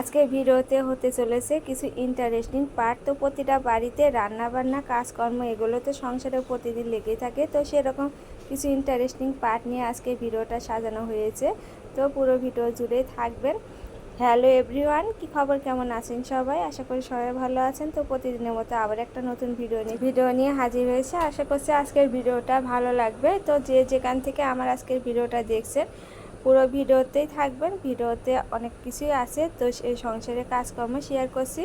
আজকে ভিডিওতে হতে চলেছে কিছু ইন্টারেস্টিং পার্ট তো প্রতিটা বাড়িতে রান্না বান্না কাজকর্ম এগুলো তো সংসারে প্রতিদিন লেগেই থাকে। তো সেরকম কিছু ইন্টারেস্টিং পার্ট নিয়ে আজকে ভিডিওটা সাজানো হয়েছে। তো পুরো ভিডিও জুড়ে থাকবেন। হ্যালো এভরিওয়ান কি খবর, কেমন আছেন সবাই? আশা করি সবাই ভালো আছেন। তো প্রতিদিনের মতো আবার একটা নতুন ভিডিও নিয়ে ভিডিও নিয়ে হাজির হয়েছে। আশা করছি আজকের ভিডিওটা ভালো লাগবে। তো যে যেখান থেকে আমার আজকের ভিডিওটা দেখছেন পুরো ভিডিওতেই থাকবেন। ভিডিওতে অনেক কিছুই আছে। তো এই সংসারের কাজকর্ম শেয়ার করছি।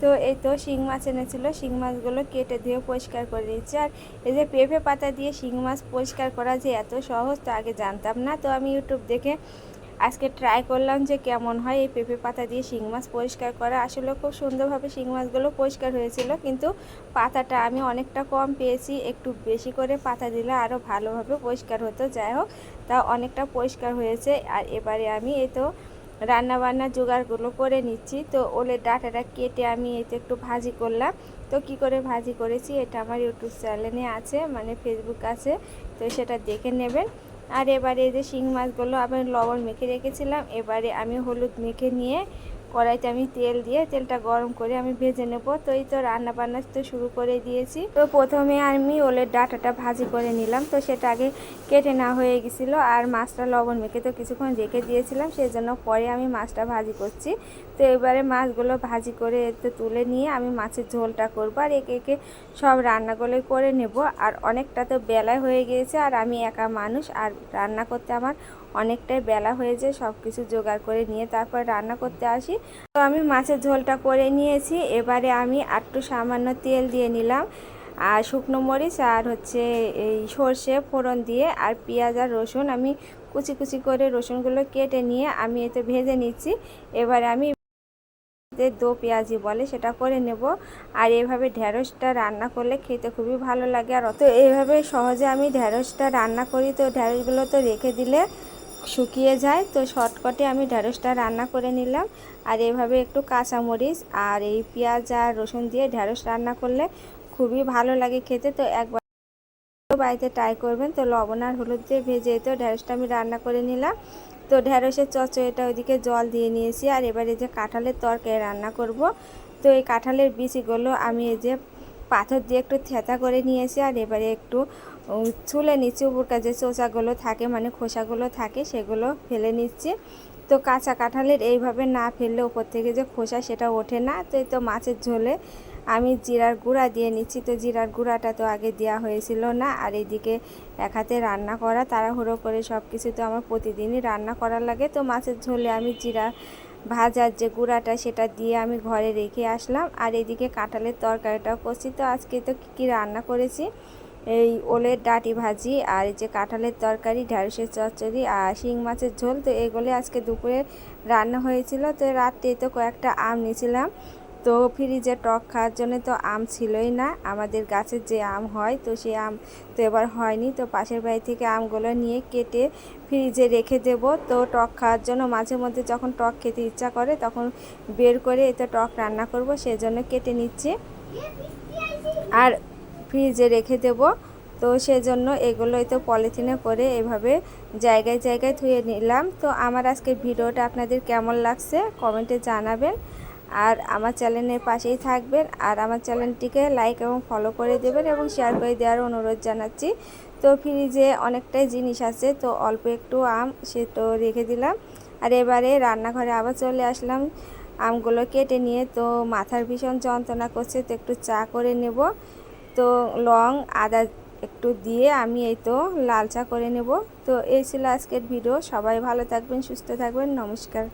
তো এই তো শিং মাছ এনেছিলো। শিং মাছগুলো কেটে দিয়ে পরিষ্কার করে দিচ্ছি আর এই যে পেঁপে পাতা দিয়ে শিং মাছ পরিষ্কার করা যে এত সহজ, তো আগে জানতাম না। তো আমি ইউটিউব দেখে আজকে ট্রাই করলাম যে কেমন হয় এই পেঁপে পাতা দিয়ে শিং মাছ পরিষ্কার করা। আসলে খুব সুন্দরভাবে শিং মাছগুলো পরিষ্কার হয়েছিল, কিন্তু পাতাটা আমি অনেকটা কম পেয়েছি। একটু বেশি করে পাতা দিলে আরও ভালোভাবে পরিষ্কার হতো। যাই হোক, তা অনেকটা পরিষ্কার হয়েছে। আর এবারে আমি এই তো রান্নাবান্না জোগাড়গুলো করে নিচ্ছি। তো ওলের ডাটাটা কেটে আমি এতে একটু ভাজি করলাম। তো কি করে ভাজি করেছি, এটা আমার ইউটিউব চ্যানেলে আছে মানে ফেসবুক আছে। তো সেটা দেখে নেবেন। আর এবারে যে শিং মাছগুলো আমি লবণ মেখে রেখেছিলাম এবারে আমি হলুদ মেখে নিয়ে কড়াইতে আমি তেল দিয়ে তেলটা গরম করে আমি ভেজে নেব। তো এই তো রান্না বান্না তো শুরু করে দিয়েছি। তো প্রথমে আমি ওলের ডাটাটা ভাজি করে নিলাম। তো সেটা আগে কেটে না হয়ে গেছিল আর মাছটা লবণ মেখে তো কিছুক্ষণ রেখে দিয়েছিলাম সেই জন্য পরে আমি মাছটা ভাজি করছি। তো এবারে মাছগুলো ভাজি করে এতে তুলে নিয়ে আমি মাছের ঝোলটা করব আর একে একে সব রান্নাগুলো করে নেব। আর অনেকটা তো বেলায় হয়ে গিয়েছে আর আমি একা মানুষ আর রান্না করতে আমার অনেকটাই বেলা হয়ে যায় সব কিছু জোগাড় করে নিয়ে তারপর রান্না করতে আসি। তো আমি মাছের ঝোলটা করে নিয়েছি। এবারে আমি একটু সামান্য তেল দিয়ে নিলাম। আর শুকনো মরিচ আর হচ্ছে এই সর্ষে ফোড়ন দিয়ে আর পেঁয়াজ আর রসুন আমি কুচি কুচি করে রসুনগুলো কেটে নিয়ে আমি এতে ভেজে নিচ্ছি। এবারে আমি দো পেঁয়াজি বলে সেটা করে নেব। আর এভাবে ঢ্যাঁড়সটা রান্না করলে খেতে খুবই ভালো লাগে। আর অত এইভাবে সহজে আমি ঢ্যাঁড়সটা রান্না করি তো ঢ্যাঁড়সগুলো তো রেখে দিলে শুকিয়ে যায়। তো শর্টকটে আমি ঢ্যাঁড়সটা রান্না করে নিলাম। আর এভাবে একটু কাঁচামরিচ আর এই পেঁয়াজ আর রসুন দিয়ে ঢ্যাঁড়স রান্না করলে খুবই ভালো লাগে খেতে। তো একবার বাড়িতে ট্রাই করবেন। তো লবণ আর হলুদ দিয়ে ভেজে তো ঢ্যাঁড়সটা আমি রান্না করে নিলাম। তো ঢ্যাঁড়সের চচ্চড়িটা ওইদিকে জল দিয়ে নিয়েছি। আর এবারে যে কাঁঠালের তরকারি রান্না করব। তো এই কাঁঠালের বিচিগুলো আমি এই যে পাথর দিয়ে একটু থেতা করে নিয়েছি। আর এবারে একটু ছুলে নিচ্ছি উপরকার যে চোচাগুলো থাকে মানে খোসাগুলো থাকে, সেগুলো ফেলে নিচ্ছি। তো কাঁচা কাঁঠালের এইভাবে না ফেললে উপর থেকে যে খোসা সেটা ওঠে না। তো এই তো মাছের ঝোলে আমি জিরার গুঁড়া দিয়ে নিচ্ছি। তো জিরার গুঁড়াটা তো আগে দেওয়া হয়েছিল না, আর এদিকে এক হাতে রান্না করা, তাড়াহুড়ো করে সব কিছু তো আমার প্রতিদিনই রান্না করা লাগে। তো মাছের ঝোলে আমি জিরা ভাজার যে গুঁড়াটা সেটা দিয়ে আমি ঘরে রেখে আসলাম। আর এদিকে কাঁঠালের তরকারিটাও করছি। তো আজকে তো কী কী রান্না করেছি? এই ওলের ডাটি ভাজি আর এই যে কাঁঠালের তরকারি ঢ্যাঁড়সের চচ্চড়ি আর শিং মাছের ঝোল, তো এগুলো আজকে দুপুরে রান্না হয়েছিল। তো রাত্রে তো কয়েকটা আম নিয়েছিলাম। তো ফ্রিজে টক খাওয়ার জন্য তো আম ছিলই না। আমাদের গাছের যে আম হয়, তো সে আম তো এবার হয়নি। তো পাশের বাড়ি থেকে আমগুলো নিয়ে কেটে ফ্রিজে রেখে দেব। তো টক খাওয়ার জন্য মাঝে মধ্যে যখন টক খেতে ইচ্ছা করে, তখন বের করে এতে টক রান্না করব, সেজন্য কেটে নিচ্ছি। আর ফ্রিজে রেখে দেব। তো সেজন্য এগুলোই তো পলিথিনে করে এভাবে জায়গায় জায়গায় ধুয়ে নিলাম। তো আমার আজকের ভিডিওটা আপনাদের কেমন লাগছে কমেন্টে জানাবেন। আর আমার চ্যানেলের পাশেই থাকবেন। আর আমার চ্যানেলটিকে লাইক এবং ফলো করে দেবেন এবং শেয়ার করে দেওয়ার অনুরোধ জানাচ্ছি। তো ফ্রিজে অনেকটাই জিনিস আছে, তো অল্প একটু আম সে তো রেখে দিলাম। আর এবারে রান্নাঘরে আবার চলে আসলাম। আমগুলো কেটে নিয়ে তো মাথার ভীষণ যন্ত্রণা করছে, তো একটু চা করে নেব। তো লং, আদা একটু দিয়ে আমি এই তো লাল চা করে নেব। তো এই ছিল আজকের ভিডিও। সবাই ভালো থাকবেন, সুস্থ থাকবেন। নমস্কার।